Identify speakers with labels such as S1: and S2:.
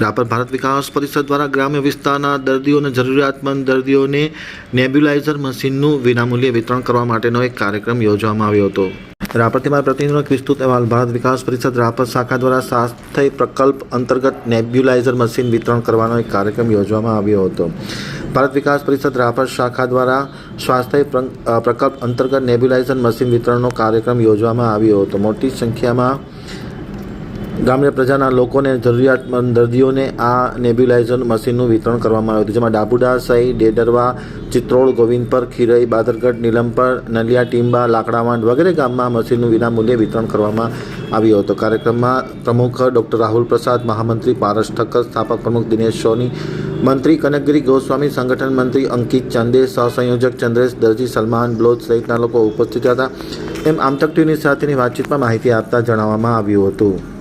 S1: રાપર ભારત વિકાસ પરિષદ દ્વારા ગ્રામ્ય વિસ્તારના દર્દીઓને જરૂરિયાતમંદ દર્દીઓને નેબ્યુલાઇઝર મશીનનું વિનામૂલ્યે વિતરણ કરવા માટેનો એક કાર્યક્રમ યોજવામાં આવ્યો હતો. રાપરથી મારા પ્રતિનિધિનો એક વિસ્તૃત અહેવાલ. ભારત વિકાસ પરિષદ રાપર શાખા દ્વારા સ્વાસ્થ્ય પ્રકલ્પ અંતર્ગત નેબ્યુલાઇઝર મશીન વિતરણ કરવાનો એક કાર્યક્રમ યોજવામાં આવ્યો હતો. ભારત વિકાસ પરિષદ રાપર શાખા દ્વારા સ્વાસ્થ્ય પ્રકલ્પ અંતર્ગત નેબ્યુલાઇઝર મશીન વિતરણનો કાર્યક્રમ યોજવામાં આવ્યો હતો. મોટી સંખ્યામાં ગ્રામ્ય પ્રજાના લોકોને, જરૂરિયાતમંદ દર્દીઓને આ નેબ્યુલાઇઝર મશીનનું વિતરણ કરવામાં આવ્યું હતું, જેમાં ડાબુડા સહી ડેડરવા ચિત્રોડ ગોવિંદપર, ખીરઈ, બાદરગઢ, નીલમપર, નલિયા, ટીંબા લાકડાવાંડ વગેરે ગામમાં મશીનનું વિનામૂલ્યે વિતરણ કરવામાં આવ્યું હતું. કાર્યક્રમમાં પ્રમુખ ડૉક્ટર રાહુલ પ્રસાદ, મહામંત્રી પારસ ઠક્કર, સ્થાપક પ્રમુખ દિનેશ સોની, મંત્રી કનકગીરી ગોસ્વામી, સંગઠન મંત્રી અંકિત ચંદે, સહસંયોજક ચંદ્રેશ દરજી, સલમાન બ્લોચ સહિતના લોકો ઉપસ્થિત હતા. એમ આમતક ટીવીની સાથેની વાતચીતમાં માહિતી આપતા જણાવવામાં આવ્યું હતું.